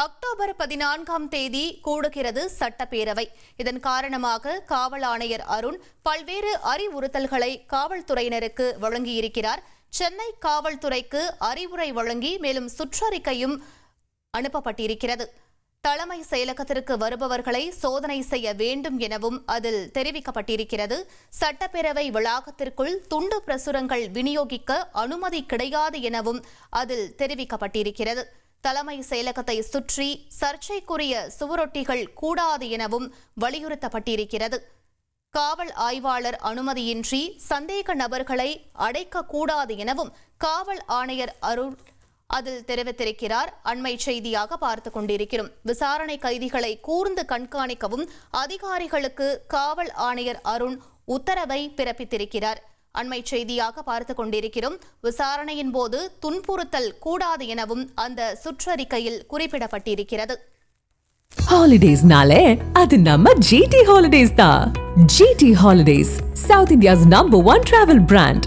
October பதினான்காம் தேதி கூடுகிறது சட்டப்பேரவை. இதன் காரணமாக காவல் ஆணையர் அருண் பல்வேறு அறிவுறுத்தல்களை காவல்துறையினருக்கு வழங்கியிருக்கிறார். சென்னை காவல்துறைக்கு அறிவுரை வழங்கி மேலும் சுற்றறிக்கையும் அனுப்பப்பட்டிருக்கிறது. தலைமை செயலகத்திற்கு வருபவர்களை சோதனை செய்ய வேண்டும் எனவும் அதில் தெரிவிக்கப்பட்டிருக்கிறது. சட்டப்பேரவை வளாகத்திற்குள் துண்டு பிரசுரங்கள் விநியோகிக்க அனுமதி கிடையாது எனவும் அதில் தெரிவிக்கப்பட்டிருக்கிறது. தலைமை செயலகத்தை சுற்றி சர்ச்சைக்குரிய சுவரொட்டிகள் கூடாது எனவும் வலியுறுத்தப்பட்டிருக்கிறது. காவல் ஆய்வாளர் அனுமதியின்றி சந்தேக நபர்களை அடைக்கக்கூடாது எனவும் காவல் ஆணையர் அருள் அதில் தெரிவித்திருக்கிறார். அண்மை செய்தியாக பார்த்து கொண்டிருக்கிறோம். விசாரணை கைதிகளை கூர்ந்து கண்காணிக்கவும் அதிகாரிகளுக்கு காவல் ஆணையர் அருண் உத்தரவை பிறப்பித்திருக்கிறார். அண்மை செய்தியாக பார்த்து கொண்டிருக்கிறோம். விசாரணையின் போது துன்புறுத்தல் கூடாது எனவும் அந்த சுற்றறிக்கையில் குறிப்பிடப்பட்டிருக்கிறது. ஹாலிடேஸ்னாலே அது நம்ம ஜிடி ஹாலிடேஸ் தான். GT holidays south India's number one travel brand